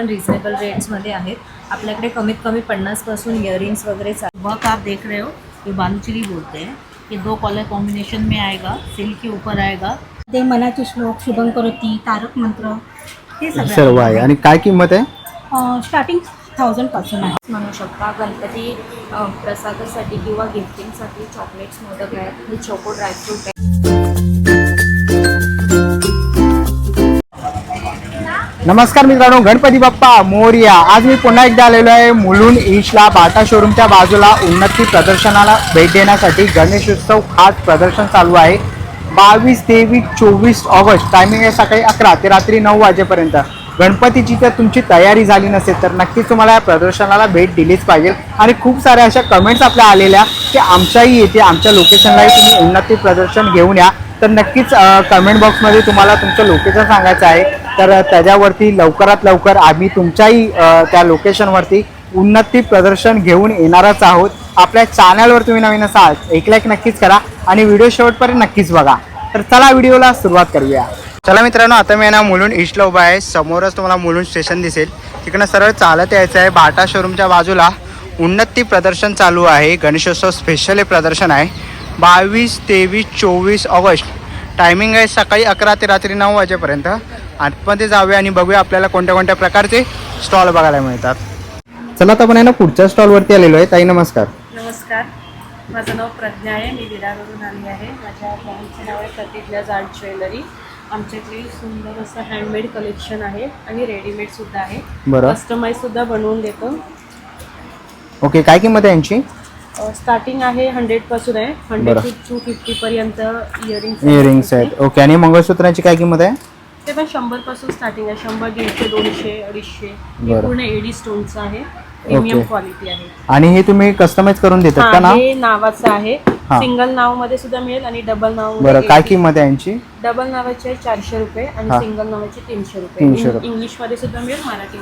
पण रिझनेबल रेट्समध्ये आहेत. आपल्याकडे कमीत कमी पन्नासपासून इयरिंग्स वगैरे चालू. वर्क आप देख रहे हो ये बालूचरी बोलते हैं. ये दो कलर कॉम्बिनेशन में आएगा सिल्क के ऊपर आएगा. ते मनाचे श्लोक शुभं करोती तारक मंत्र हे सगळं सर्व आहे. आणि काय किंमत आहे? स्टार्टिंग थाउजंडपासून आहे. म्हणू शकता गणपती प्रसादासाठी किंवा गिफ्टिंगसाठी चॉकलेट्स मोदक आहेत. हे चोको ड्रायफ्रूट आहे नमस्कार मित्रांनो गणपती बाप्पा मोरया. आज मी पुन्हा एकदा आलेलो आहे मुलुंड ईशला बाटा शोरूमच्या बाजूला. उन्नती प्रदर्शनाला भेट देण्यासाठी गणेशोत्सव खास प्रदर्शन चालू आहे. बावीस तेवीस चोवीस ऑगस्ट टायमिंग आहे सकाळी अकरा ते रात्री नऊ वाजेपर्यंत. गणपतीची जर तुमची तयारी झाली नसेल तर नक्कीच तुम्हाला या प्रदर्शनाला भेट दिलीच पाहिजे. आणि खूप साऱ्या अशा कमेंट्स आपल्या आलेल्या की आमच्याही येथे आमच्या लोकेशनलाही तुम्ही उन्नती प्रदर्शन घेऊन या. तर नक्कीच कमेंट बॉक्समध्ये तुम्हाला तुमचं लोकेशन सांगायचं आहे. तर त्याच्यावरती लवकरात लवकर आम्ही तुमच्याही त्या लोकेशनवरती उन्नती प्रदर्शन घेऊन येणारच आहोत. आपल्या चॅनलवर तुम्ही नवीन असाल एक लाईक नक्कीच करा आणि व्हिडिओ शेवटपर्यंत नक्कीच बघा. तर चला व्हिडिओला सुरुवात करूया. चला मित्रांनो आता मी ना मुलुंड ईस्टला उभा आहे. समोरच तुम्हाला मुलुंड स्टेशन दिसेल. तिकडनं सरळ चालत यायचं आहे. बाटा शोरूमच्या बाजूला उन्नती प्रदर्शन चालू आहे. गणेशोत्सव स्पेशल हे प्रदर्शन आहे. बावीस तेवीस चोवीस ऑगस्ट. टायमिंग आहे सकाळी अकरा ते रात्री नऊ वाजेपर्यंत. आतमध्ये जाऊया आणि बघूया आपल्याला कोणत्या कोणत्या प्रकारचे स्टॉल बघायला मिळतात. चला आता आपण आहे ना पुढच्या स्टॉलवरती आलेलो आहे. ताई नमस्कार. नमस्कार. माझं नाव प्रज्ञा आहे. मी विरारवरून आली आहे. माझ्या ब्रँडचं नाव आहे प्रतिज्ञा आर्ट ज्वेलरी. आमच्याकडे सुंदर असं हँडमेड कलेक्शन आहे आणि रेडीमेड सुद्धा आहे. बरं. कस्टमाइज सुद्धा बनवून देतो. ओके काय किंमत आहे यांची? स्टार्टिंग आहे हंड्रेडपासून आहे. हंड्रेड बरं. टू टू फिफ्टी पर्यंत इयरिंग्स इयरिंग्स आहेत. ओके आणि मंगळसूत्रांची काय किंमत आहे? ते पण शंभरपासून स्टार्टिंग आहे. शंभर दीडशे दोनशे अडीचशे. हे बरं. पूर्ण एडी स्टोनचं आहे. प्रीमियम. क्वालिटी आहे. आणि हे तुम्ही कस्टमाइज करून देतात का हा, ना? हे नावाचं आहे. हा. सिंगल नावमध्ये सुद्धा मिळेल आणि डबल नाव बरं काय किंमत आहे यांची? डबल नावाचे आहे चारशे रुपये आणि हा. सिंगल नावाचे तीनशे रुपये. 300 इंग- रुपये. इंग्लिशमध्ये सुद्धा मिळेल मराठी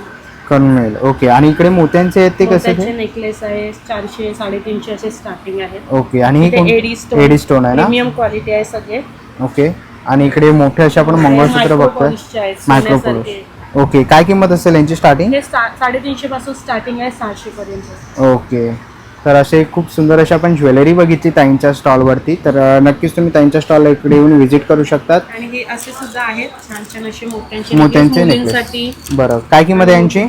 करून मिळेल. ओके. आणि इकडे मोत्यांचे आहेत ते कसे त्याचे ते? नेकलेस आहे चारशे साडेतीनशे असे स्टार्टिंग आहेत. ओके. आणि हे इथे एडी स्टोन एडी स्टोन आहे ना? प्रीमियम क्वालिटी आहे सगळे. ओके. आणि इकडे मोठे असे आपण मंगळसूत्र बघतोय. मायक्रो. ओके. काय किंमत असेल यांची स्टार्टिंग हे साडेतीनशे पासून स्टार्टिंग आहे सहाशे पर्यंत ओके. तर असे खूप सुंदर अशी आपण ज्वेलरी बघितली ताईंच्या स्टॉलवरती. तर नक्कीच तुम्ही ताईंच्या स्टॉलला इकडे येऊन व्हिजिट करू शकतात. आणि हे असे सुद्धा आहेत छान छान असे मोत्यांचे मोत्यांचे necklace बरं काय किंमत आहे यांची?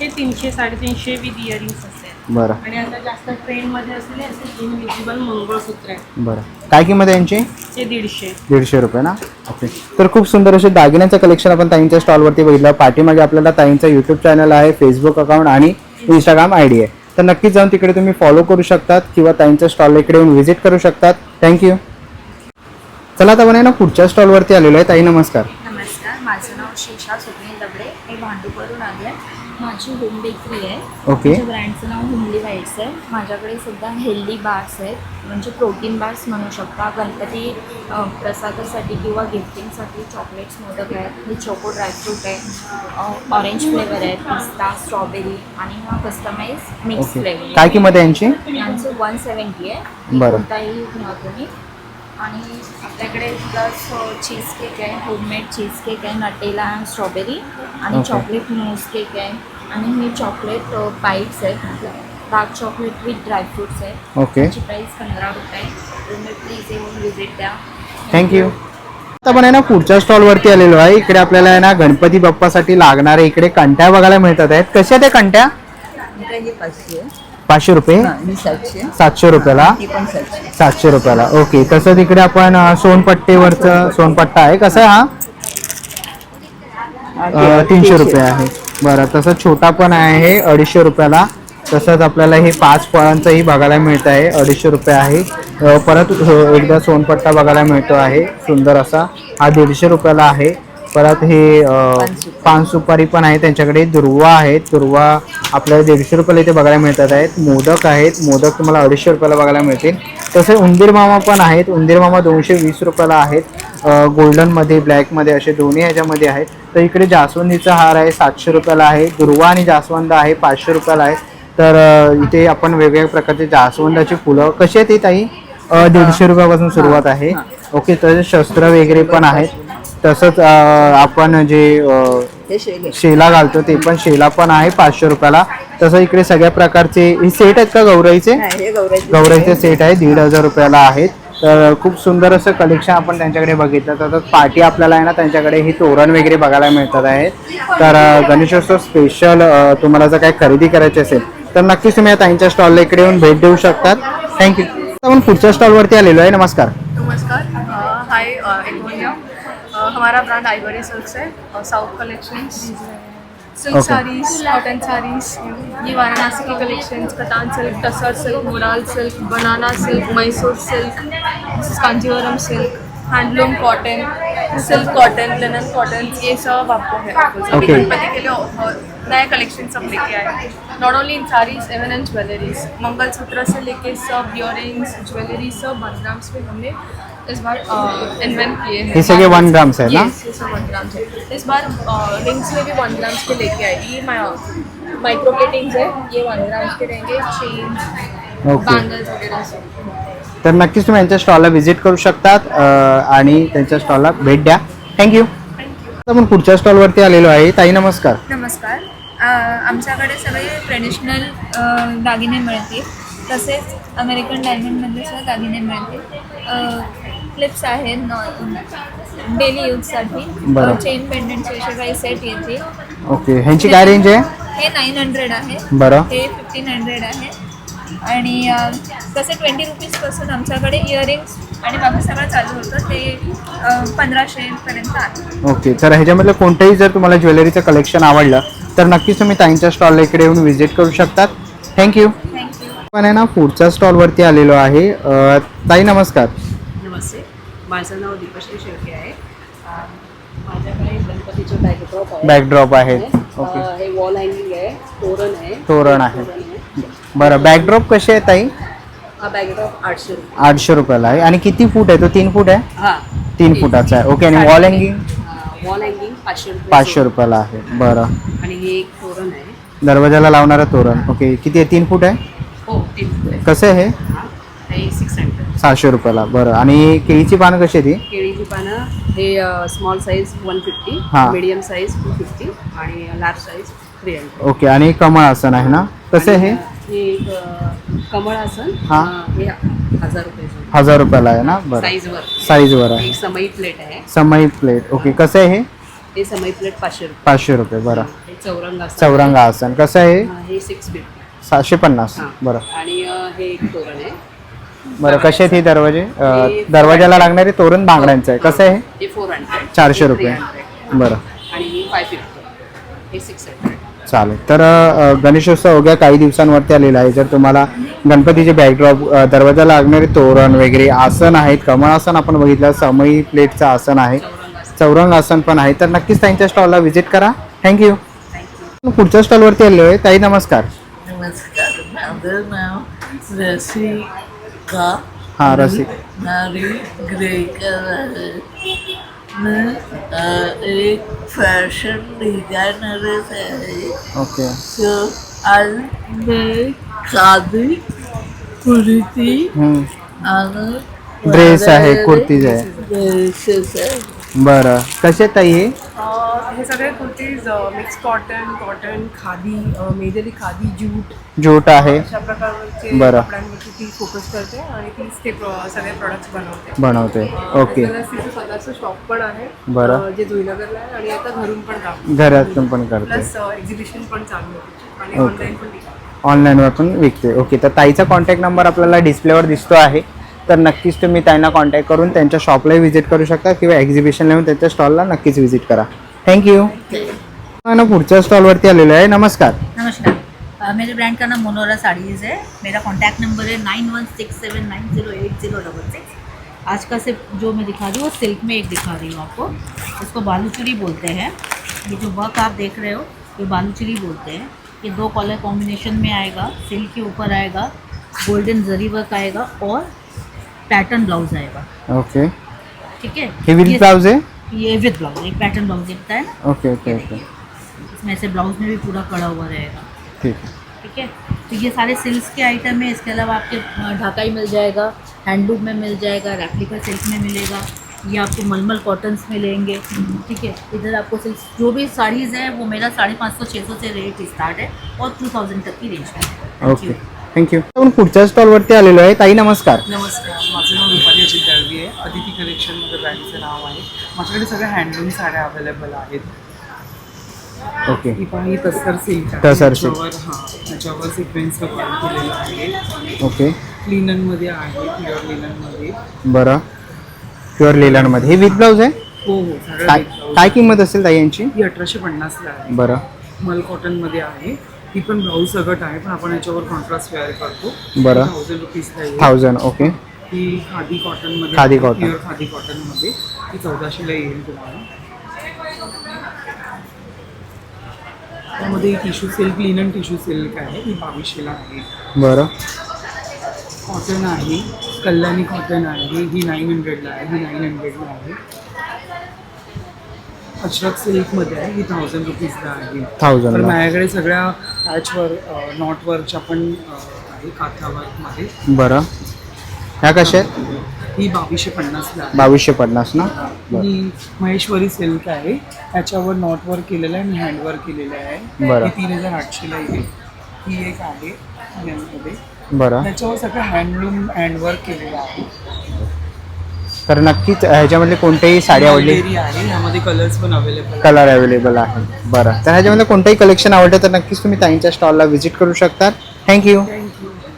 हे तीनशे साडेतीनशे विथ इयरिंग्स असतात बरं. आणि आता जास्त ट्रेंडमध्ये असलेले असे इनविजिबल मंगळसूत्र आहे बरं. काय किंमत आहे यांची? ते दीडशे. दीडशे रुपये ना? ओके. तर खूप सुंदर असे दागिन्यांचं कलेक्शन आपण ताईंच्या स्टॉलवरती बघितलं. पाठीमागे आपल्याला ताईंचा यूट्यूब चॅनल आहे फेसबुक अकाउंट आणि इंस्टाग्राम आय डी आहे. तर नक्कीच जाऊन तिकडे तुम्ही फॉलो करू शकतात किंवा त्यांच्या स्टॉलला इकडे येऊन व्हिजिट करू शकतात. थँक्यू चला आता आपण आहे ना पुढच्या स्टॉलवरती आलेलो आहे. ताई नमस्कार. नमस्कार. माझं नाव शेषा सुप्रिय दबडे मी भांडूपवरून माझी होम बेकरी आहे. ओके माझ्या ब्रँडचं नाव हुमली वाईट्स आहे माझ्याकडे सुद्धा हेल्दी बार्स आहेत. म्हणजे प्रोटीन बार्स म्हणू शकता. गणपती प्रसादासाठी किंवा गिफ्टिंगसाठी चॉकलेट्स मोदक आहेत. हे चोको ड्रायफ्रूट आहे. ऑरेंज फ्लेवर आहे. पिस्ता स्ट्रॉबेरी आणि हा कस्टमाइज मिक्स फ्लेवर काय किंमत आहे यांची? यांचं वन सेवन्टी आहे. कोणताही घ्या तुम्ही. आणि आपल्याकडे प्लस चीज केक आहे. होममेड चीज केक आहे. नटेला स्ट्रॉबेरी आणि. चॉकलेट मूस केक आहे. आणि हे चॉकलेट बाईट्स आहेत dark chocolate with dry fruits आहे ओके त्याची प्राईस पंधरा रुपये. तुम्ही प्लीज येऊन व्हिजिट द्या. थँक्यू आता आपण आहे ना पुढच्या स्टॉलवरती आलेलो आहे. इकडे आपल्याला आहे ना गणपती बाप्पासाठी लागणारे इकडे कंट्या बघायला मिळतात आहेत. कशा त्या कंट्या? पाचशे. रुपये? सातशे. रुपयाला? सातशे. रुपयाला. ओके तसं तिकडे आपण सोनपट्टीवरचं सोनपट्टा आहे. कसं आहे हा? तीनशे. रुपये आहे. बरं तसं छोटा पण आहे अडीचशे रुपयाला. तसंच आपल्याला हे पाच फळांचंही बघायला मिळत आहे. अडीचशे रुपये आहे. परत एकदा सोनपट्टा बघायला मिळतो आहे. सुंदर असा. हा दीडशे रुपयाला आहे. परत हे पान सुपारी पण आहे. त्यांच्याकडे दुर्वा आहेत दुर्वा आपल्याला दीडशे रुपयाला इथे बघायला मिळतात आहेत. मोदक आहेत. मोदक तुम्हाला अडीचशे रुपयाला बघायला मिळतील. तसे उंदीर मामा पण आहेत. उंदीर मामा दोनशे वीस रुपयाला आहेत. गोल्डनमध्ये ब्लॅकमध्ये असे दोन्ही ह्याच्यामध्ये आहेत तर इकडे जास्वंदीचा हार आहे सातशे रुपयाला आहे. दुर्वा आणि जास्वंद आहे पाचशे रुपयाला आहे. तर इथे आपण वेगवेगळ्या प्रकारचे जास्वंदाची फुलं. कशी आहेत ही ताई? दीडशे रुपयापासून सुरुवात आहे. ओके तसे शस्त्र वगैरे पण आहेत. तसंच आपण जे शेले घालतो ते पण शेला पण आहे पाचशे रुपयाला. तसं इकडे सगळ्या प्रकारचे हे सेट आहेत का गौराईचे? गौराईचे सेट आहे दीड हजार रुपयाला आहेत. तर खूप सुंदर असं कलेक्शन आपण त्यांच्याकडे बघितलं. तर पार्टी आपल्याला आहे ना त्यांच्याकडे ही तोरण वगैरे बघायला मिळतात आहेत तर गणेशोत्सव स्पेशल तुम्हाला जर काही खरेदी करायची असेल तर नक्कीच तुम्ही त्यांच्या स्टॉलला इकडे येऊन भेट देऊ शकतात. थँक्यू आपण पुढच्या स्टॉलवरती आलेलो आहे. नमस्कार. नमस्कार. हाय हमारा ब्रांड आइवरी सिल्क्स है south collections silk Okay. Sarees cotton sarees ये वाराणसी की collections katan silk tussar silk mural silk banana silk Mysore silk Kanjeevaram silk handloom cotton silk cotton linen cotton ये सब आपको है Okay. गणपति के लिए offer नए collection सब लेके आए not only in sarees even in jewelleries mangalsutra से लेके सब इयरिंग्स ज्वेलरी सब ग्राम्स में हमने इस बार इन्वेंट किए हैं। हे सगळे वन ग्राम्स है ना? Yes, ये सब वन ग्राम्स है। इस बार रिंग्स में भी वन ग्राम्स के लेके आए ये माइक्रो प्लेटिंग्स है। ये वन ग्राम्स के रहेंगे। चेन ओके बैंगल्स वगैरह सब। तर नक्कीच तुम्ही यांच्या स्टॉलला व्हिजिट करू शकतात. अं, आणि त्यांच्या स्टॉलला भेट द्या. थँक्यू आपण पुढच्या स्टॉलवरती आलेलो आहे. ताई नमस्कार. नमस्कार. अ, आमच्याकडे सगळे ट्रेडिशनल दागिने मिळतील. तसेच अमेरिकन डायमंडमधले सुद्धा दागिने मिळतील. क्लिप्स आहेत डेली यूजसाठी बरं. चेन पेंडंटचे असे काही सेट येतील ओके ह्यांची काय रेंज आहे? हे नाईन हंड्रेड आहे. बरं. हे फिफ्टीन हंड्रेड आहे. आणि अ, तसे ट्वेंटी रुपीजपासून आमच्याकडे इयरिंग्स आणि बाकी सगळं चालू होतं ते पंधराशेपर्यंत आहे. ओके तर ह्याच्यामधलं कोणतंही जर तुम्हाला ज्वेलरीचं कलेक्शन आवडलं तर नक्कीच तुम्ही ताईंच्या स्टॉलला इकडे येऊन व्हिजिट करू शकतात. थँक्यू थँक्यू पण आहे ना पुढच्या स्टॉलवरती आलेलो आहे. अं, ताई नमस्कार. माझं नाव दीपश्री शेळके आहे. माझ्याकडे गणपतीचे बॅकड्रॉप आहे बॅकड्रॉप आहेत. अं, ओके हे वॉल हँगिंग आहे. तोरण आहे. तोरण आहे. बरं बॅकड्रॉप कसे आहे ताई? हा बॅकड्रॉप आठशे रुपये. आठशे रुपयाला आहे. आणि किती फूट आहे तो? तीन फूट आहे? हा. तीन फुटाचा आहे. ओके आणि वॉल हँगिंग वॉल हँगिंग पाचशे रुपये. पाचशे रुपयाला आहे. बरं. आणि हे एक तोरण आहे. दरवाजाला लावणारं तोरण. ओके किती आहे? तीन फूट आहे? हो तीन कसं आहे हे? सिक्स हंड्रेड सहाशे रुपयाला. बरं. आणि केळीची पानं कशी आहे ती? केळीची पानं हे स्मॉल साईज वन फिफ्टी हा. मिडियम साईज टू फिफ्टी आणि large size three hundred okay. आणि कमळ आसन आहे ना? कसं आहे हे? हे एक अं, कमळ आसन हा. अं, हे. हजार रुपये हजार रुपयाला आहे ना? बरं. साईजवर साईजवर आहे. एक समई प्लेट आहे. समई प्लेट ओके. कसं आहे हे? हे समई प्लेट पाचशे रुपये. पाचशे रुपये. बरं. हे. चौरंग आसन. चौरंग आसन. कसं आहे हे? हा, हे सिक्स फिफ्टी सहाशे पन्नास. हा. बरं. आणि अं, हे एक तोरण आहे. बरं कसे आहेत हे दरवाजे? अं, दरवाजाला लागणारे तोरण बांगड्यांचं आहे. कसं आहे? हे? फोर हंड्रेड चारशे रुपये. बरं. आणि हे फाय फिफ्टी हे सिक्स हंड्रेड चालेल. तर अ, गणेशोत्सव अवघ्या काही दिवसांवरती आलेला आहे. जर तुम्हाला गणपतीचे बॅकड्रॉप दरवाजा लागणारे तोरण वगैरे आसन आहेत कमळ आसन आपण बघितलं समई प्लेटचं आसन आहे चौरंग आसन पण आहे. तर नक्कीच त्यांच्या स्टॉलला व्हिजिट करा. थँक्यू पुढच्या स्टॉलवरती आलेलो आहे. ताई नमस्कार. नमस्कार. माझं नाव रसिका हां रसिक नारी ग्रेकर आहे मी अ, एक फॅशन डिझायनरच आहे ओके। सो आज मी खादी कुर्ती हम्म. आणि Dress आहे, कुर्तीज आहे. ड्रेसेस आहे। बरं कसे आहेत ताई हे सगळे kurtis mix cotton cotton khadi majorly khadi jute. Jute आहे. अशा प्रकारचे बरं. कपड्यांवरती ती फोकस करते आणि तीच ते सगळे प्रोडक्ट्स बनवते. बनवते. ओके. तिचं स्वतःचं शॉप पण आहे. बरं. अं, जे जुईनगरला आहे आणि आता घरून पण काम घरातून पण करते. प्लस एक्झिबिशन पण चालू होते आणि. ऑनलाईन पण. ऑनलाईनवर पण विकते. ओके. तर ताईचा कॉन्टॅक्ट नंबर आपल्याला डिस्प्लेवर दिसतो आहे. तर नक्कीच तुम्ही त्यांना कॉन्टॅक्ट करून त्यांच्या शॉपलाही व्हिजिट करू शकता किंवा एक्झिबिशनला येऊन त्यांच्या स्टॉलला नक्कीच व्हिजिट करा. थँक्यू ना पुढच्या स्टॉलवरती आलेलो आहे. नमस्कार. नमस्कार. मेरे ब्रांड का नाम मोनोरा साड़ीज़ है मेरा कॉन्टैक्ट नंबर है nine one six seven nine zero eight zero double six आज का सिर्फ़ जो मैं दिखा रही हूँ वो सिल्क में एक दिखा रही हूँ आपको. इसको बालूचुरी बोलते हैं. ये जो वर्क आप देख रहे हो ये बालूचुरी बोलते हैं. ये दो कलर कॉम्बिनेशन में आएगा. सिल्क के ऊपर आएगा गोल्डन जरी वर्क आएगा और पैटर्न ब्लाउज आएगा. ओके ठीक है? हे ये- ब्लाउज आहे ये विद ब्लाउज एक पैटर्न ब्लाउज दिखता है ना? ओके ओके ओके इसमें ऐसे ब्लाउज में भी पूरा कड़ा हुआ रहेगा। ठीक आहे ठीक है? तो ये सारे सिल्क्स के आइटम है इसके अलावा आपके अ, ढाकाई मिल जाएगा हैंडलूम में मिल जाएगा रेप्लिका सिल्क में मिलेगा ये आपको मलमल कॉटन्स में लेंगे ठीक है? इधर आपको सिर्फ़ जो भी साड़ीज़ है वो मेरा साढ़े पाँच सौ छः सौ से रेट स्टार्ट है और टू थाउज़ेंड तक की रेंज में है। ओके. थँक्यू आपण पुढच्या स्टॉलवरती आलेलो आहे. ताई नमस्कार. नमस्कार माझं नाव माझ्याकडे सगळ्या हँडलूम साड्या अवेलेबल आहेत. ओके ही ही तस्कर सिल्क तसर silk. त्याच्यावर हां त्याच्यावर सिक्वेन्सचं वर्क केलेलं आहे. ओके लिननमध्ये आहे प्युअर लिननमध्ये बरं. प्युअर लेलनमध्ये हे विथ ब्लाऊज आहे? हो हो काय किंमत असेल ताई यांची? ही अठराशे पन्नासला आहे. बरं. मल कॉटनमध्ये आहे. ही पण ब्लाऊज सगट आहे पण आपण याच्यावर कॉन्ट्रास्ट वेअर करतो. बरं. थाउजंड रुपीजला येईल थाउजंड ओके ही खादी कॉटनमध्ये खादी cotton. प्युअर खादी कॉटनमध्ये ही चौदाशेला येईल तुम्हाला. त्यामध्ये tissue silk linen tissue silk आहे. ही बावीसशेला आहे. बरं. कॉटन आहे. कल्याणी कॉटन आहे. ही नाईन हंड्रेडला आहे. ही नाईन हंड्रेडला आहे. अशरफ सिल्कमध्ये आहे. ही थाउजंड रुपीजला आहे. तर थाउजंड माझ्याकडे सगळ्या पॅचवर नॉटवरच्या पण आहे काथावर्कमध्ये बरं. ह्या कशा आहेत? ही बावीसशे पन्नासला आहे. बावीसशे पन्नास ना? बरं. ही महेश्वरी सिल्क आहे. त्याच्यावर नॉट वर्क केलेलं आहे आणि हँड वर्क केलेलं आहे. बरं. ही तीन हजार आठशेला येईल. ही एक आहे पुण्यामध्ये बरं. त्याच्यावर सगळं हँडलूम हँड वर्क केलेलं आहे. तर नक्कीच ह्याच्यामधले कोणतेही साडी आवडली? Jewelry आहे. यामध्ये कलर्स पण अवेलेबल कलर अवेलेबल आहे. बरं. तर ह्याच्यामध्ये कोणतंही कलेक्शन आवडलं तर नक्कीच तुम्ही ताईंच्या स्टॉलला व्हिजिट करू शकता थँक्यू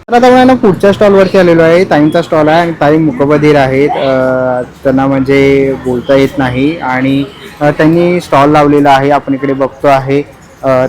तर आता मला ना पुढच्या स्टॉलवरती आलेलो आहे. ताईंचा स्टॉल आहे आणि ताई मुकबधीर आहेत. त्यांना म्हणजे बोलता येत नाही. आणि त्यांनी स्टॉल लावलेला आहे. आपण इकडे बघतो आहे.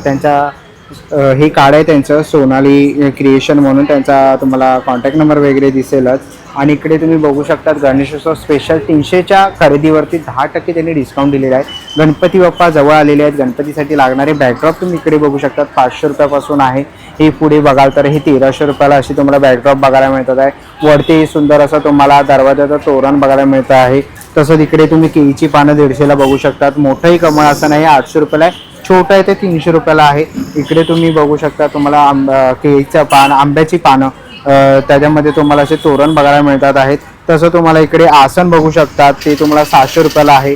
त्यांच्या हे कार्ड आहे त्यांचं सोनाली क्रिएशन म्हणून. त्यांचा तुम्हाला कॉन्टॅक्ट नंबर वगैरे दिसेलच. आणि इकडे तुम्ही बघू शकतात गणेशोत्सव स्पेशल तीनशेच्या खरेदीवरती दहा टक्के त्यांनी डिस्काउंट दिलेला आहे. गणपती बाप्पा जवळ आलेले आहेत. गणपतीसाठी लागणारे बॅकड्रॉप तुम्ही इकडे बघू शकतात. पाचशे रुपयापासून आहे. हे पुढे बघाल तर हे तेराशे रुपयाला अशी तुम्हाला बॅकड्रॉप बघायला मिळतात आहे. वरती सुंदर असं तुम्हाला दरवाजाचं तोरण बघायला मिळतं आहे. तसंच इकडे तुम्ही केळीची पानं दीडशेला बघू शकतात. मोठंही कमळ असं नाही आठशे रुपयाला आहे. छोटं आहे ते तीनशे रुपयाला आहे. इकडे तुम्ही बघू शकता तुम्हाला आंब केळीचं पान आंब्याची पानं. त्याच्यामध्ये तुम्हाला असे तोरण बघायला मिळतात आहेत. तसं तुम्हाला इकडे आसन बघू शकतात. ते तुम्हाला सहाशे रुपयाला आहे.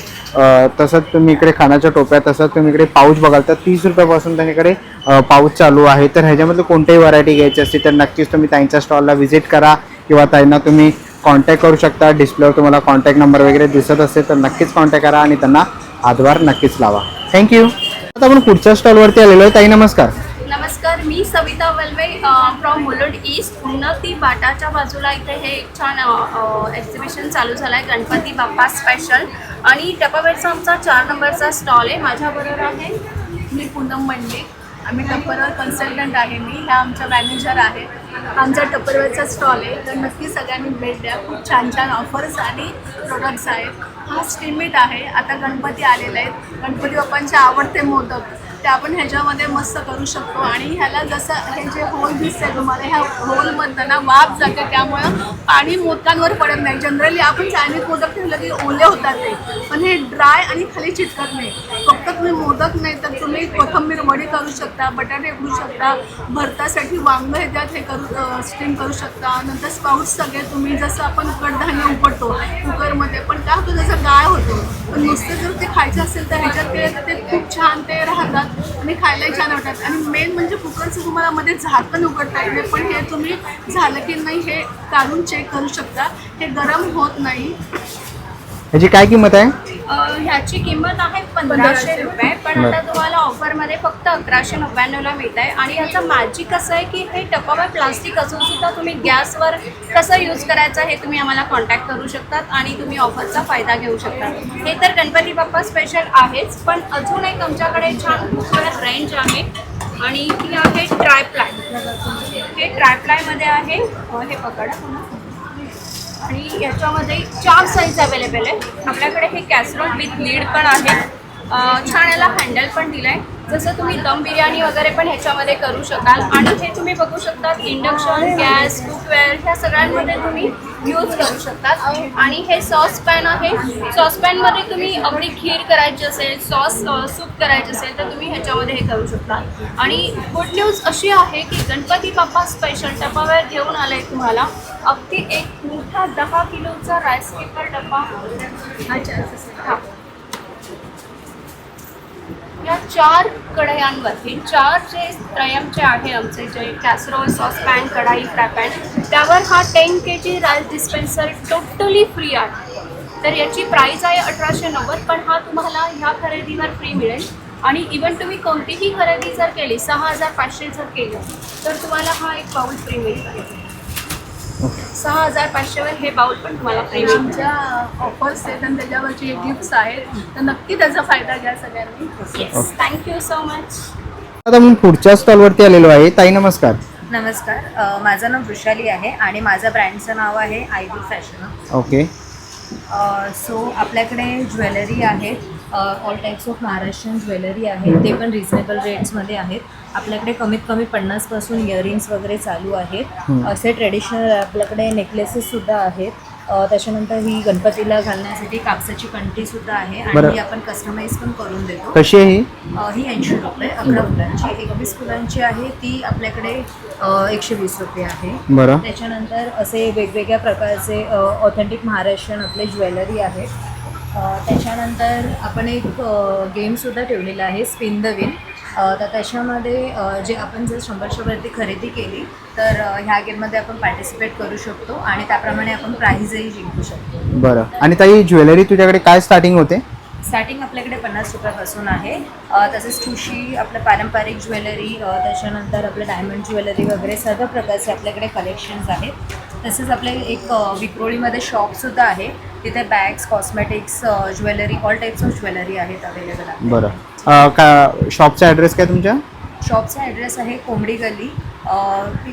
तसंच तुम्ही इकडे खाण्याच्या टोप्या तसंच तुम्ही इकडे पाऊच बघाल तर तीस रुपयापासून त्यांच्याकडे पाऊच चालू आहे. तर ह्याच्यामधलं कोणत्याही व्हरायटी घ्यायची असते तर नक्कीच तुम्ही त्यांच्या स्टॉलला व्हिजिट करा किंवा त्यांना तुम्ही कॉन्टॅक्ट करू शकता. डिस्प्लेवर तुम्हाला कॉन्टॅक्ट नंबर वगैरे दिसत असेल तर नक्कीच कॉन्टॅक्ट करा आणि त्यांना हातभार नक्कीच लावा. थँक्यू आता आपण पुढच्या स्टॉलवरती आलेलो आहे. ताई नमस्कार. नमस्कार मी Savita valve from Mulund east Unnati बाटाच्या बाजूला इथे हे एक छान एक्झिबिशन चालू झालं आहे गणपती बाप्पा स्पेशल आणि टपावेरचा आमचा चार नंबरचा स्टॉल आहे. माझ्याबरोबर आहे मी पूनम मंडे. आम्ही टप्परवर कन्सल्टंट आहे मी. ह्या आमच्या मॅनेजर आहेत आमचा टपरवेरचा स्टॉल आहे. तर नक्की सगळ्यांनी भेट द्या. खूप छान छान ऑफर्स आणि प्रोडक्ट्स आहेत. हा स्टीमीट आहे. आता गणपती आलेले आहेत. गणपती बाप्पांचे आवडते मोदक ते आपण ह्याच्यामध्ये मस्त करू शकतो. आणि ह्याला जसं हे जे होल दिसते तुम्हाला ह्या होलमधनं ना वाफ जाते. त्यामुळं पाणी मोदकांवर पडत नाही. जनरली आपण चायनीज मोदक ठेवलं की ओले होतात ते. पण हे ड्राय आणि खाली चिटकत नाही. फक्त तुम्ही मोदक नाही तर तुम्ही कोथंबीर वडी करू शकता बटाटे करू शकता भरतासाठी वांग हे त्यात हे करू स्टीम करू शकता. नंतर स्पाउट्स सगळे तुम्ही जसं आपण कडधान्य उपडतो कुकरमध्ये पण काय होतं जसं गाय होतो. पण नुसतं जर ते खायचं असेल तर ह्याच्यात ते खूप छान ते राहतात. आणि खायला छान वाटतात आणि मेन म्हणजे कुकरचं तुम्हाला मध्ये झाकण उघडता येते पण हे तुम्ही झालं की नाही हे काढून चेक करू शकता. हे गरम होत नाही. ह्याची काय किंमत आहे? ह्याची किंमत आहे पंधराशे रुपये पण आता तुम्हाला ऑफरमध्ये फक्त अकराशे नव्याण्णवला मिळत आहे आणि ह्याचं मॅजिक असं आहे की हे टपावर प्लास्टिक असून सुद्धा तुम्ही गॅसवर कसं यूज करायचं हे तुम्ही आम्हाला कॉन्टॅक्ट करू शकतात आणि तुम्ही ऑफरचा फायदा घेऊ शकता हे तर गणपती बाप्पा स्पेशल आहेच पण अजून एक आमच्याकडे छान खूप रेंज आहे. आणि ती आहे ट्रायप्लाय हे ट्रायप्लायमध्ये आहे. हे पकडा पुन्हा. आणि याच्यामध्ये चार साईज अवेलेबल आहे आपल्याकडे हे कॅसरोल विथ लीड पण आहे. छान याला हँडल पण दिलं आहे जसं तुम्ही दम बिर्याणी वगैरे पण ह्याच्यामध्ये करू शकाल. आणि हे तुम्ही बघू शकता इंडक्शन गॅस कुकवेअर ह्या सगळ्यांमध्ये तुम्ही यूज करू शकतात. आणि हे सॉस पॅन आहे. सॉस पॅनमध्ये तुम्ही अगदी खीर करायची असेल सॉस सूप करायची असेल तर तुम्ही ह्याच्यामध्ये हे करू शकता आणि गुड न्यूज अशी आहे की गणपती बाप्पा स्पेशल टपावेअर घेऊन आलं आहे तुम्हाला. अगदी एक मोठा दहा किलोचा राईस पेपर डब्बा हा. या चार कढयांवरती चार जे त्रयमचे आहे आमचे जे कॅसरोल सॉसपॅन कढाई फ्राय पॅन त्यावर हा ten K G rice dispenser totally free आहे. तर याची प्राईस आहे अठराशे नव्वद पण हा तुम्हाला ह्या खरेदीवर फ्री मिळेल. आणि इवन तुम्ही कोणतीही खरेदी जर केली सहा हजार पाचशे जर केलं तर तुम्हाला हा एक बाउल फ्री मिळेल. सहा हजार पाचशेवर हे बाउल पण तुम्हाला फ्री आमच्या ऑफर्स आहेत आणि त्याच्यावरचे जे गिफ्ट्स आहेत तर नक्की त्याचा फायदा घ्या सगळ्यांनी. येस थँक्यू सो मच आता आपण पुढच्या स्टॉलवरती आलेलो आहे. ताई नमस्कार. नमस्कार. अ, माझं नाव वृषाली आहे आणि माझं ब्रँडचं नाव आहे I B fashion. Okay so आपल्याकडे ज्वेलरी आहेत all types of Maharashtrian jewellery आहे ते पण रिझनेबल रेट्समध्ये आहेत. आपल्याकडे कमीत कमी पन्नासपासून इयरिंग्स वगैरे चालू आहेत. असे ट्रेडिशनल आपल्याकडे नेकलेसेससुद्धा आहेत. त्याच्यानंतर ही गणपतीला घालण्यासाठी कापसाची कंटीसुद्धा आहे आणि. ही आपण कस्टमाइज पण करून देतो. कशी आहे ही? ऐंशी रुपये अकरा फुलांची एकवीस फुलांची आहे ती आपल्याकडे एकशे वीस रुपये आहे. त्याच्यानंतर असे वेगवेगळ्या प्रकारचे ऑथेंटिक महाराष्ट्रीयन आपले ज्वेलरी आहे अ, त्याच्यानंतर आपण एक गेमसुद्धा ठेवलेला आहे स्पिन द विन तर त्याच्यामध्ये जे आपण जर शंभर वरती खरेदी केली तर ह्या गेममध्ये आपण पार्टिसिपेट करू शकतो आणि त्याप्रमाणे आपण प्राईजही जिंकू शकतो. बरं. आणि ताई ज्वेलरी तुझ्याकडे काय स्टार्टिंग होते? स्टार्टिंग आपल्याकडे पन्नास रुपयापासून आहे. तसेच ठुशी आपलं पारंपरिक ज्वेलरी त्याच्यानंतर आपलं डायमंड ज्वेलरी वगैरे सर्व प्रकारचे आपल्याकडे कलेक्शन्स आहेत. तसेच आपले एक विक्रोळीमध्ये शॉपसुद्धा आहे. तिथे bags cosmetics jewellery all types of jewellery आहेत अवेलेबल आहे बरं. का शॉपचा ॲड्रेस काय तुमच्या? शॉपचा ॲड्रेस आहे कोंबडी गल्ली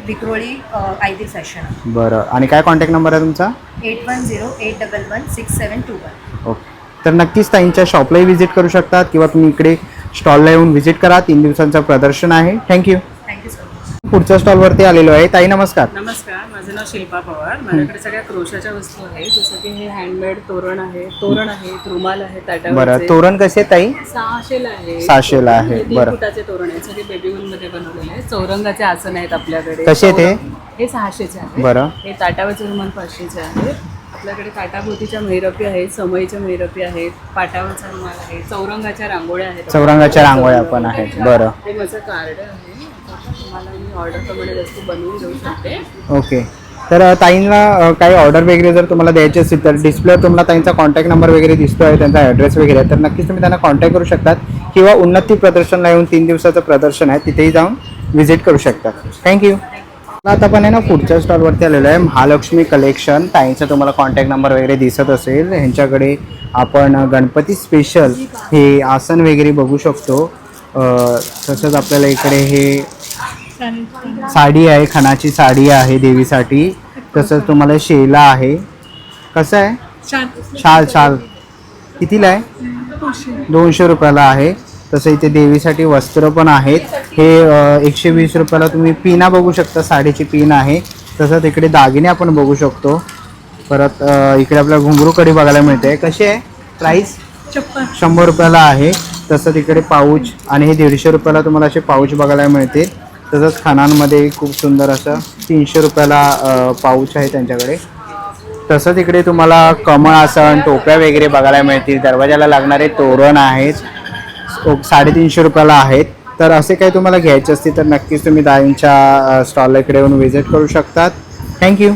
विक्रोळी आय डी फॅशन. बरं. आणि काय कॉन्टॅक्ट नंबर आहे तुमचा? Eight one zero eight double one six seven two one. Okay. तर नक्कीच ताईंच्या शॉपलाही व्हिजिट करू शकतात किंवा तुम्ही इकडे स्टॉलला येऊन व्हिजिट करा. तीन दिवसांचं प्रदर्शन आहे. थँक्यू थँक्यू सो मच पुढच्या स्टॉलवरती आलेलो आहे. ताई नमस्कार. नमस्कार. माझं नाव शिल्पा पवार. माझ्याकडे सगळ्या क्रोशाच्या वस्तू आहेत. जसं की हे हँडमेड तोरण आहे. तोरण आहेत रुमाल आहे बरं तोरण कसे आहे ताई? सहाशेला आहे. सहाशेला आहे, बरं. फुटाचे तोरण आहेत सगळे बेबी मध्ये बनवलेले आहेत. चौरंगाचे आसन आहेत आपल्याकडे. कसे ते? हे? सहाशेचे आहेत बरं. हे ताटावरचे रुमाल पाचशेचे आहेत आपल्याकडे काटाभोवतीच्या मैरपी आहेत समईच्या मैरपी आहेत पाटावरचा रुमाल आहे चौरंगाच्या रांगोळ्या आहेत. चौरंगाच्या रांगोळ्या पण आहेत बरं. हे माझं कार्ड आहे. तुम्हाला मी ऑर्डरप्रमाणे वस्तू बनवून देऊ शकते. ओके. तर ताईंना काही ऑर्डर वगैरे जर तुम्हाला द्यायची असेल तर डिस्प्लेवर तुम्हाला ताईंचा कॉन्टॅक्ट नंबर वगैरे दिसतो आहे त्यांचा ॲड्रेस वगैरे तर नक्कीच तुम्ही त्यांना कॉन्टॅक्ट करू शकतात किंवा उन्नती प्रदर्शनला येऊन तीन दिवसाचं प्रदर्शन आहे तिथेही जाऊन व्हिजिट करू शकतात. थँक्यू आता आपण आहे ना पुढच्या स्टॉलवरती आलेलो आहे. महालक्ष्मी कलेक्शन ताईंचा तुम्हाला कॉन्टॅक्ट नंबर वगैरे दिसत असेल. ह्यांच्याकडे आपण गणपती स्पेशल हे आसन वगैरे बघू शकतो. तसंच आपल्याला इकडे हे साडी आहे. खणाची साडी आहे देवीसाठी. तसंच तुम्हाला शेला आहे. कसं आहे? शाल. शाल कितीला आहे? दोनशे रुपयाला आहे. तसं इथे देवीसाठी वस्त्र पण आहेत. हे एकशे वीस रुपयाला तुम्ही पिना बघू शकता. साडीची पिन आहे. तसंच इकडे दागिने आपण बघू शकतो. परत इकडे आपल्याला घुंगरू कडी बघायला मिळते. कशी आहे? प्राईस शंभर रुपयाला आहे. तसंच इकडे पाऊच आणि हे दीडशे रुपयाला तुम्हाला असे पाऊच बघायला मिळतील. तसंच खानांमध्ये खूप सुंदर असं तीनशे रुपयाला पाऊच आहे त्यांच्याकडे. तसंच इकडे तुम्हाला कमळ आसन टोप्या वगैरे बघायला मिळतील. दरवाजाला लागणारे तोरण आहेत. साडेतीनशे रुपयाला आहेत. तर असे काही तुम्हाला घ्यायचे असतील तर नक्कीच तुम्ही दाईंच्या स्टॉलला इकडे येऊन व्हिजिट करू शकतात. थँक्यू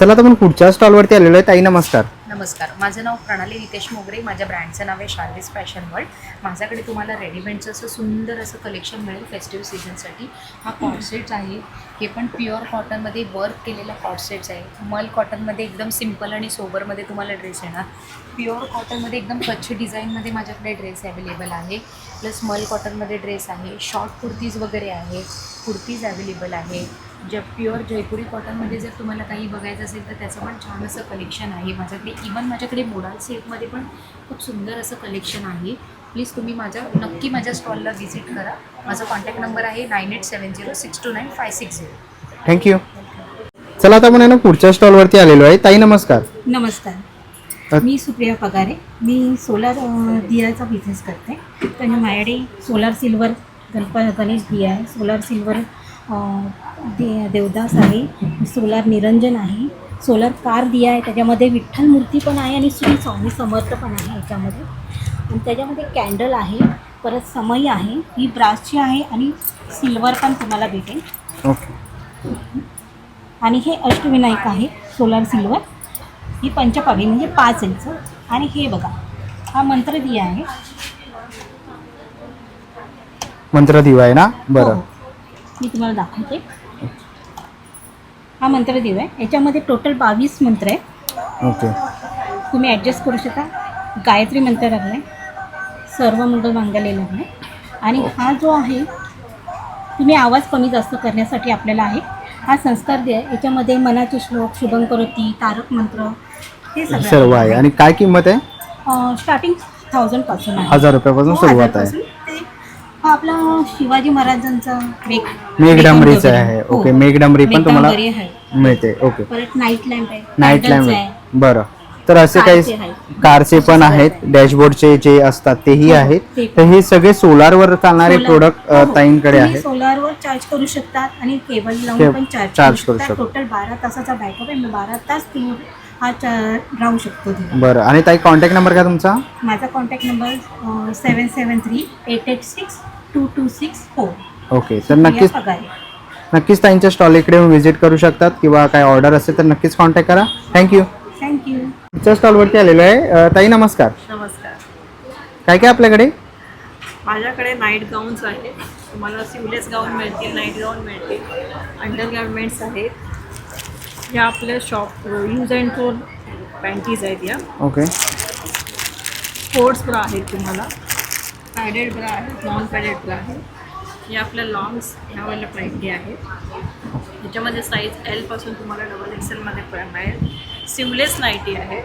चला तर मग पुढच्या स्टॉलवरती आलेलो आहे. ताई नमस्कार. नमस्कार. माझं नाव प्रणाली नितेश मोगरे. माझ्या ब्रँडचं नाव आहे शार्विस फॅशन वर्ल्ड. माझ्याकडे तुम्हाला रेडीमेडचं असं सुंदर असं कलेक्शन मिळेल फेस्टिव्ह सीझनसाठी हा कॉटसेट्स आहे. हे पण प्युअर कॉटनमध्ये वर्क केलेलं कॉटसेट्स आहे. मल कॉटनमध्ये एकदम सिंपल आणि सोबरमध्ये तुम्हाला ड्रेस येणार. प्युअर कॉटनमध्ये एकदम कच्छ डिझाईनमध्ये माझ्याकडे ड्रेस अवेलेबल आहे. प्लस मल कॉटनमध्ये ड्रेस आहे. शॉर्ट कुर्तीज वगैरे आहे. कुर्तीज अवेलेबल आहे. जे प्युअर जयपुरी कॉटनमध्ये जर तुम्हाला काही बघायचं असेल तर त्याचं पण छान असं कलेक्शन आहे माझ्याकडे. इवन माझ्याकडे मोडाल सेटमध्ये पण खूप सुंदर असं कलेक्शन आहे. प्लीज तुम्ही माझ्या नक्की माझ्या स्टॉलला व्हिजिट करा. माझा कॉन्टॅक्ट नंबर आहे nine eight seven zero six two nine five six zero. Thank you चला आता आपण आहे ना पुढच्या स्टॉलवरती आलेलो आहे. ताई नमस्कार. नमस्कार. मी सुप्रिया पगारे. मी सोलार दियाचा बिझनेस करते. तर माझ्याकडे सोलार सिल्वर गणप गणेश दिया आहे. सोलार सिल्वर दे देवदास आहे. सोलार निरंजन आहे. सोलार कार दिया आहे. त्याच्यामध्ये विठ्ठल मूर्ती पण आहे आणि श्री स्वामी समर्थ पण आहे याच्यामध्ये आणि त्याच्यामध्ये कॅन्डल आहे. परत समई आहे. ही ब्रासची आहे आणि सिल्वर पण तुम्हाला भेटेल. ओके. आणि हे अष्टविनायक आहे. सोलार सिल्वर ही पंचपावी म्हणजे पाच इंच आणि हे बघा हा मंत्र दिया आहे. मंत्र दिवा आहे ना? बरं. हो. मी तुम्हाला दाखवते. हा मंत्र दिवा आहे. याच्यामध्ये टोटल बावीस मंत्र आहे ओके. तुम्ही ॲडजस्ट करू शकता. गायत्री मंत्र लागला आहे सर्व मंगल मांगल्य लागलं आहे. आणि हा जो आहे तुम्ही आवाज कमी जास्त करण्यासाठी आपल्याला आहे. हा संस्कार द्या याच्यामध्ये मनाचे श्लोक शुभम करोती तारक मंत्र हे सगळं सर्व आहे. आणि काय किंमत आहे? स्टार्टिंग थाउजंडपासून आहे. हजार रुपयापासून हो, सुरुवात आहे. ते हा आपला शिवाजी महाराजांचा मेघ मेघडंबरीचं आहे. हो. ओके मेघडंबरी पण तुम्हाला मेघडंबरी आहे. मिळते. ओके. परत नाईट लॅम्प आहे. नाईट candles लॅम्प आहे. बरं. तर असे कारचे काही आहेत. कारचे पण आहेत. डॅशबोर्डचे जे असतात तेही हो, आहेत. ते तर हे सगळे सोलारवर चालणारे Solar- प्रोडक्ट हो, हो. ताईंकडे तुम्ही आहेत सोलारवर चार्ज करू शकतात आणि केबल लावून पण चार्ज करू करू शकता शकतो. टोटल बारा तासाचा बॅकअप आहे. मग बारा तास तुम्ही हा चा- राहू शकतो बरं. आणि ताई कॉन्टॅक्ट नंबर काय तुमचा? माझा contact number seven seven three eight eight six two two six four okay तर नक्कीच पगारे. नक्कीच ताईंच्या स्टॉल इकडे येऊन व्हिजिट करू शकतात किंवा काय ऑर्डर असेल तर नक्कीच कॉन्टॅक्ट करा. थँक्यू थँक्यू तुमच्या स्टॉलवरती आलेलो आहे. अ, ताई नमस्कार. नमस्कार. काय काय आपल्याकडे? माझ्याकडे नाईट गाऊन्स आहेत. तुम्हाला सिवलेस गाऊन मिळतील नाईट गाऊन मिळतील अंडर गार्मेंट्स आहेत. या आपल्या shop use and throw panties आहेत या. ओके स्पोर्ट्स ब्रा आहेत तुम्हाला. पॅडेड ब्रा आहेत नॉन पॅडेड ब्रा आहेत. या आपल्या लॉंग्स ह्यावाल्या पॅन्टी आहेत. ह्याच्यामध्ये साईज एलपासून तुम्हाला डबल एक्सेलमध्ये पण मिळेल सिवलेस नाईटी आहे.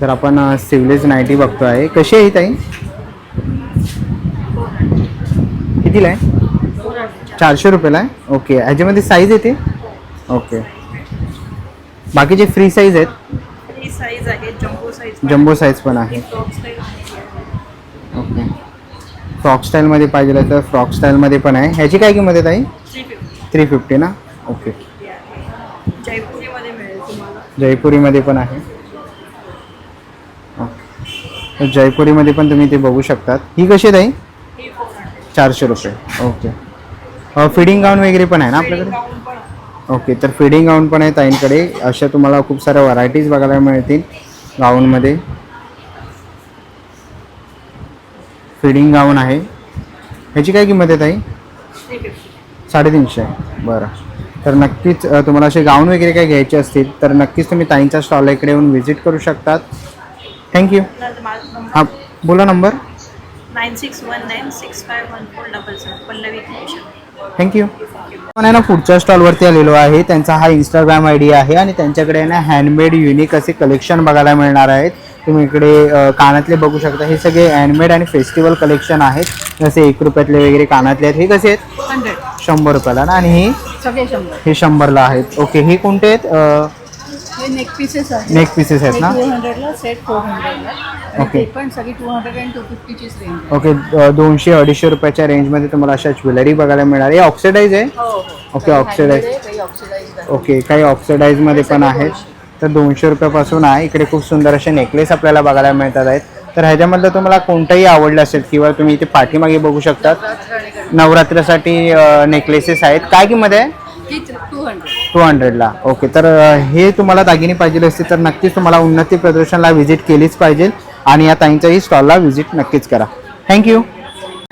तर आपण सिवलेज नाईटी बघतो आहे कशी आहे ताई? कितीला आहे? चारशे रुपयाला आहे? ओके ह्याच्यामध्ये साईज येते? ओके बाकीचे फ्री साईज आहेत? जम्बो साईज पण आहे. ओके फ्रॉक स्टाईलमध्ये पाहिजे तर फ्रॉक स्टाईलमध्ये पण आहे. ह्याची काय किंमत आहे ताई? थ्री फिफ्टी ना? ओके जयपुरीमध्ये पण आहे. जयपुरीमध्ये पण तुम्ही ते बघू शकतात. ही कशी आहे ताई? चारशे रुपये. ओके फिडिंग गाऊन वगैरे पण आहे ना आपल्याकडे? आहे. ओके तर फिडिंग गाऊन पण आहे ताईंकडे. अशा तुम्हाला खूप साऱ्या व्हरायटीज बघायला मिळतील गाऊनमध्ये फिडिंग गाऊन आहे. ह्याची काय किंमत आहे ताई? साडेतीनशे. बरं. तर नक्कीच तुम्हाला असे गाऊन वगैरे काही घ्यायचे असतील तर नक्कीच तुम्ही ताईंच्या स्टॉल इकडे येऊन व्हिजिट करू शकतात. थँक्यू हां बोला number nine six one nine six five one four double seven. Pallavi creation thank you आपण आहे ना पुढच्या स्टॉलवरती आलेलो आहे. त्यांचा हा इंस्टाग्राम आय डी आहे आणि त्यांच्याकडे आहे ना हँडमेड युनिक असे कलेक्शन बघायला मिळणार आहेत. तुम्ही इकडे कानातले बघू शकता. हे सगळे हँडमेड आणि फेस्टिवल कलेक्शन आहेत. जसे एक रुपयातले वगैरे कानातले आहेत. हे कसे आहेत? हंड्रेड. शंभर रुपयाला ना? आणि हे? हे शंभरला आहेत. ओके हे कोणते आहेत? हे नेक पीसेस आहे नेक पीसेस आहेत ना? टू हंड्रेडला सेट फोर हंड्रेडला ओके. पण सगळी टू हंड्रेड अँड टू फिफ्टीचीच रेंज ओके दोनशे अडीचशे रुपयाच्या रेंजमध्ये तुम्हाला अशा ज्वेलरी बघायला मिळणार. आहे ऑक्सिडाईज आहे? हो हो. ओके ऑक्सिडाईज ओके काही ऑक्सिडाईजमध्ये पण आहेत. तर दोनशे रुपयापासून आहे. इकडे खूप सुंदर असे नेकलेस आपल्याला बघायला मिळतात आहेत. तर ह्याच्यामधलं तुम्हाला कोणतंही आवडलं असेल किंवा तुम्ही इथे पाठीमागे बघू शकतात. नवरात्रीसाठी नेकलेसेस आहेत. काय किंमत आहे? टू हंड्रेड टू हंड्रेडला ओके तर हे तुम्हाला दागिने पाहिजे असतील तर नक्कीच तुम्हाला उन्नती प्रदर्शनला व्हिजिट केलीच पाहिजे आणि या ताईंच्याही स्टॉलला व्हिजिट नक्कीच करा. थँक्यू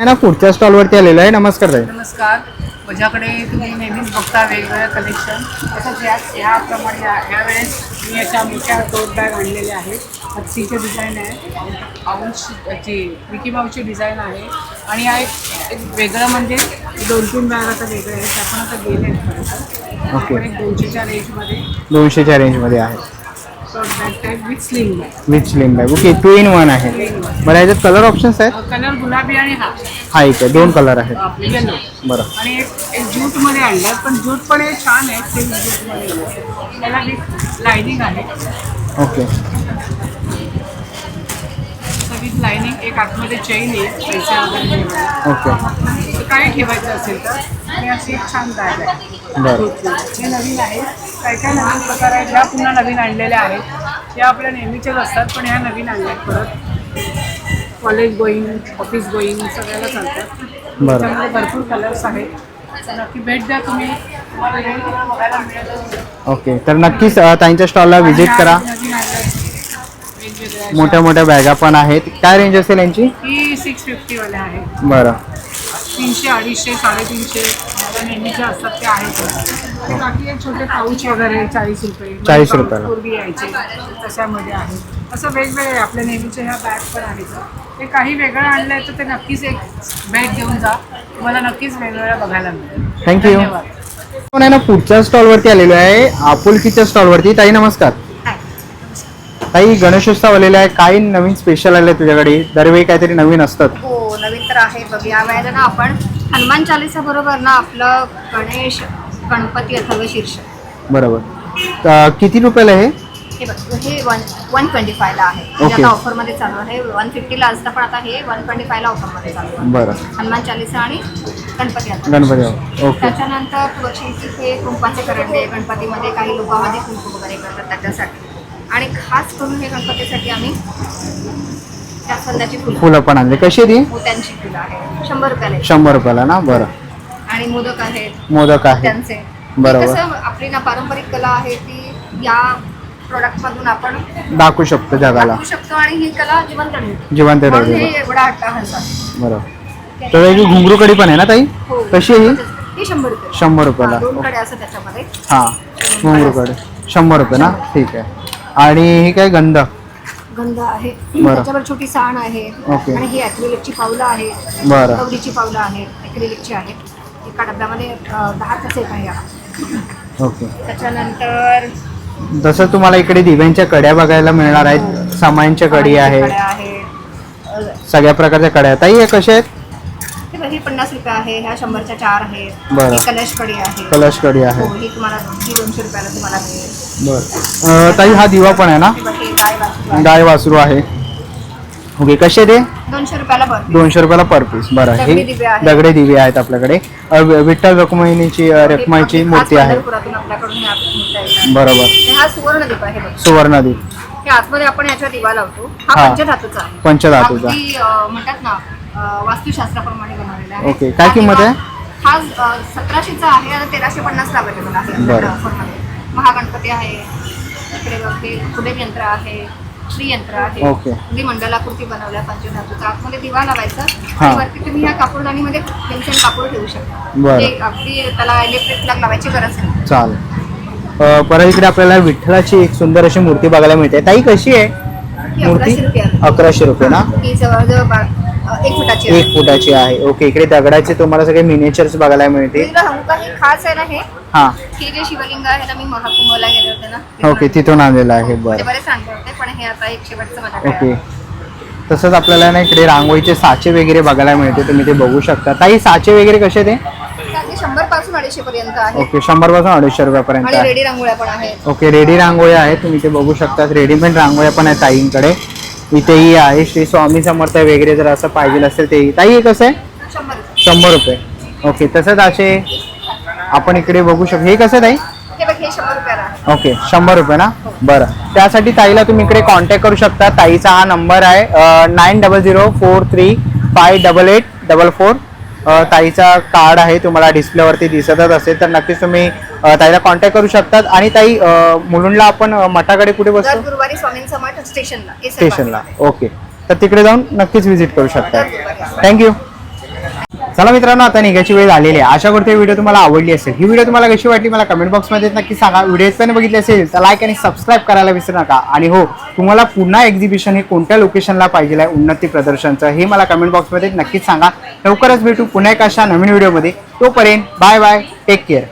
ना पुढच्या स्टॉलवरती आलेलो आहे. नमस्कार ताई. नमस्कार. माझ्याकडे तुम्ही नेहमीच बघता वेगवेगळ्या कलेक्शन तसंच या याप्रमाणे या यावेळेस मी अशा मोठ्या टोट बॅग आणलेल्या आहेत. हत्तीचे डिझाईन आहे पाऊंची विकी माऊची डिझाईन आहे. आणि या एक एक वेगळं म्हणजे दोन तीन बॅग आता वेगळे आहेत त्या पण आता गेले आहेत ओके. आपण एक दोनशेच्या रेंजमध्ये दोनशेच्या रेंजमध्ये आहे. Tote bag type with sling bag with slim bag okay two in one आहे. बरं ह्याच्यात कलर ऑप्शन्स आहेत? कलर गुलाबी आणि हा. हा एक आहे दोन कलर आहेत. आपले येलो बरं. आणि एक एक ज्यूटमध्ये आणलं पण ज्यूट पण हे छान आहे. ते ज्यूटमध्ये त्याला विथ लायनिंग आहे. ओके विथ लायनिंग एक आतमध्ये चेन आहे पैसे वगैरे ठेवायला. ओके. तर काही ठेवायचं असेल तर हे अशी एक छान बॅग आहे. बरं. हे नवीन आहे. काय काय नवीन प्रकार आहेत? ह्या पुन्हा नवीन आणलेल्या आहेत. या आपल्या नेहमीच्याच असतात पण ह्या नवीन आणल्यात परत. कॉलेज गोईंग ऑफिस गोईंग सगळ्याला चालतात. बरं. त्याच्यामध्ये भरपूर कलर्स आहेत. तर नक्की भेट द्या तुम्ही. तुम्हाला वेळ बघायला मिळेल. ओके. तर नक्कीच अ, ताईंच्या स्टॉलला व्हिजिट करा नवीन आणल्यात वेगवेगळ्या अशा. मोठ्या मोठ्या बॅगा पण आहेत. काय रेंज असेल यांची? ही सिक्स आहेत. बरं. तीनशे अडीचशे साडेतीनशे ज्या असतात ते आहेत. बाकी छोटे पाऊच वगैरे चाळीस रुपये. 40 पाऊच रुपयाला. पूर्वी यायचे. तशामध्ये आहे. असं वेगवेगळे आपल्या ह्या बॅग पण आहेत. ते काही वेगळं आणलं आहे तर ते नक्कीच एक भेट देऊन जा. तुम्हाला नक्कीच वेगवेगळ्या बघायला मिळेल you. धन्यवाद. पण आहे ना पुढच्या स्टॉलवरती आलेलो आहे. आपुलकीच्या स्टॉलवरती ताई नमस्कार. ताई गणेशोत्सव आलेला आहे. काही नवीन स्पेशल आले तुझ्याकडे? दरवेळी काहीतरी नवीन असतात. हो नवीन तर आहे. बघ या वेळेला ना आपण हनुमान चालीसा बरोबर ना आपलं गणेश गणपती अथर्व शीर्ष. बरोबर. तर किती रुपयाला आहे हे? बघ हे वन वन ट्वेंटी फायला आहे. म्हणजे Okay. आता ऑफरमध्ये चालू आहे. वन फिफ्टीला असतं पण आता हे वन ट्वेंटी फायला ऑफरमध्ये चालू आहे. बरं. हनुमान चालीसा आणि गणपती अथर्व गणपती बाप्पा. ओके. त्याच्यानंतर तुळशीचे हे कुंपाचे करंडे गणपतीमध्ये काही लोक हळदी कुंकू वगैरे करतात त्याच्यासाठी. आणि खास करून हे गणपतीसाठी आम्ही जास्वंदाची फुलं फुलं पण आणले. कशी ती? मोत्यांची फुलं आहे शंभर रुपयाला एक. शंभर रुपयाला ना? बरं. आणि मोदक आहेत. मोदक आहे त्यांचे. बरोबर. कसं आपली ना पारंपरिक कला आहे ती या प्रोडक्ट मधून आपण दाखवू शकतो जगाला. दाखवू शकतो आणि ही कला जिवंत ठेवतो जिवंत म्हणून हे एवढा बरं तर ही घुंगरू कडी पण आहे ना ताई? हो. कशी आहे ही? ही शंभर रुपये. शंभर रुपयाला. दोन कडे असं त्याच्यामध्ये. हां घुंगरू कडी शंभर रुपये ना? ठीक आहे. आणि ही काय गंध? गंध आहे. बरं. त्याच्यावर छोटी साण आहे. ओके. आणि ही ॲक्रिलिकची पावलं आहे. बरं. कवडीची पावलं आहेत ॲक्रिलिकची आहेत एका डब्यामध्ये अं, सेट आहे हा. ओके. त्याच्यानंतर जसं तुम्हाला इकडे दिव्यांच्या कड्या बघायला मिळणार आहेत. सामानच्या कडी आहे कड्या आहेत. अं, सगळ्या प्रकारच्या कड्या आहेत. ताई हे कसे आहेत? हे पन्नास रुपये आहे ह्या शंभरच्या चार आहेत. बरं. ही कलश कडी आहे. कलश कडी आहे. हो ही तुम्हाला ही दोनशे रुपयाला तुम्हाला मिळेल. बरं. ताई हा दिवा पण आहे ना? हे गाय वासरू आहे. गाय वासरू आहे. ओके कसे ते? दोनशे रुपयाला बरं दोनशे रुपयाला पर पीस बरं दगडी हे दिवे आहेत. दगडे दिवे आहेत आपल्याकडे. अ, वि- विठ्ठल रखुमाईची अ, रखुमाईची मूर्ती आहे. पंढरपुरातून आपल्याकडून आप- मूर्त्या येतात. बरोबर. हे हा सुवर्ण दीप आहे बघ. सुवर्णदीप हे आतमध्ये आपण याच्या दिवा लावतो. हा हा. पंचधातूचा आहे. पंचधातूचा. अगदी, अं, म्हणतात ना वास्तुशास्त्राप्रमाणे बनवलेला आहे. ओके. काय किंमत आहे? हा सतराशेचा आहे आणि तेराशे पन्नास अवेलेबल आहे. बरं. आपल्याकडे ऑफरमध्ये महागणपती आहे इकडे बघ फुले यंत्र आहे श्री यंत्र आहे. ओके. अगदी मंडलाकृती बनवल्या पंचधातूचा. आतमध्ये दिवा लावायचा. आणि वरती तुम्ही ह्या कापडदानीमध्ये पेन्सिल कापड ठेवू शकता. म्हणजे अगदी त्याला इलेक्ट्रिक प्लग लावायची गरज नाही. चाल अ, परत इकडे आपल्याला विठ्ठलाची एक सुंदर अशी मूर्ती बघायला मिळते. ताई कशी आहे? मूर्ती? अकराशे रुपये ना? ही जवळजवळ एक फुटाची आहे. एक फुटाची आहे. ओके इकडे दगडाचे तुम्हाला सगळे मिनिचर्स बघायला मिळते तुला सांगू का हे खास आहे ना हे? हा. हे जे शिवलिंग आहे ना मी महाकुंभला गेले होते ना ओके तिथून आणलेलं आहे ते बरं. बरेच होते पण हे आता एक शेवटचं ओके. तसंच आपल्याला ना इकडे रांगोळीचे साचे वगैरे बघायला मिळते तुम्ही ते बघू शकता. ताई साचे वगैरे कसे ते? शंभरपासून अडीचशे पर्यंत आहे. ओके शंभरपासून अडीचशे रुपयापर्यंत आणि आहे. रेडी रांगोळ्या पण आहेत. ओके रेडी रांगोळ्या आहेत तुम्ही ते बघू शकता. रेडीमेड रांगोळ्या पण आहेत ताईंकडे. इथेही आहे. श्री स्वामी समर्थ वगैरे जर असं पाहिजे असेल तेही. ताई हे कसं आहे? शंभर रुपये. ओके तसंच असे आपण इकडे बघू शकतो. हे कसं ताई? ओके शंभर रुपये ना? बरं. त्यासाठी ताईला तुम्ही इकडे कॉन्टॅक्ट करू शकता. ताईचा हा नंबर आहे nine double zero four three five double eight double four ताईचा card आहे तुम्हाला डिस्प्लेवरती दिसतच असेल तर नक्कीच तुम्ही ताईला कॉन्टॅक्ट करू शकतात. आणि ताई मुलुंडला आपण मठाकडे कुठे बसतो? गुरुवारी स्वामींचा मठ स्टेशनला स्टेशनला. ओके. तर तिकडे जाऊन नक्कीच व्हिजिट करू शकता. थँक्यू चला मित्रांनो आता निघायची वेळ झालेली आहे. आशा करते व्हिडिओ तुम्हाला आवडली असेल. ही व्हिडिओ तुम्हाला कशी वाटली मला कमेंट बॉक्समध्ये नक्की सांगा. व्हिडिओ पण बघितली असेल तर लाईक आणि सबस्क्राईब करायला विसरू नका. आणि हो तुम्हाला पुन्हा एक्झिबिशन हे कोणत्या लोकेशनला पाहिजे आहे? उन्नती प्रदर्शनचं हे मला कमेंट बॉक्समध्ये नक्कीच सांगा. लवकरच भेटू पुन्हा एक अशा नवीन व्हिडिओमध्ये तोपर्यंत बाय बाय टेक केअर